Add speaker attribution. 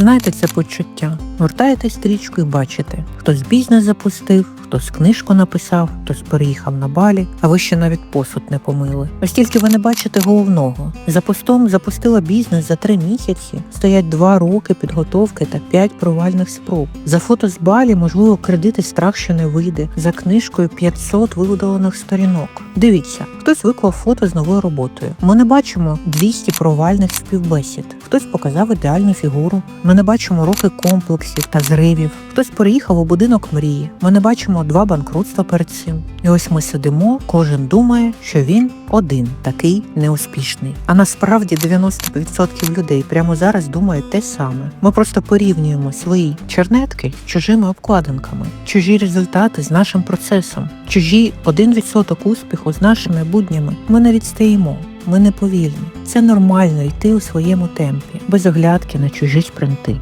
Speaker 1: Знаєте це почуття? Гуртаєте стрічку і бачите, хтось бізнес запустив, хтось книжку написав, хтось переїхав на балі, а ви ще навіть посуд не помили. Ось тільки ви не бачите головного. За постом запустила бізнес за три місяці, стоять два роки підготовки та п'ять провальних спроб. За фото з балі, можливо, кредити страх, що не вийде. За книжкою 500 видалених сторінок. Дивіться, хтось виклав фото з новою роботою. Ми не бачимо 200 провальних співбесід. Хтось показав ідеальну фігуру. Ми не бачимо роки комплексів та зривів. Хтось переїхав у будинок мрії. Ми не бачимо два банкрутства перед цим. І ось ми сидимо, кожен думає, що він один такий неуспішний. А насправді 90% людей прямо зараз думають те саме. Ми просто порівнюємо свої чернетки чужими обкладинками, чужі результати з нашим процесом, чужі 1% успіху з нашими буднями. Ми не відстаємо. Ми не повільні. Це нормально йти у своєму темпі, без оглядки на чужі спринти.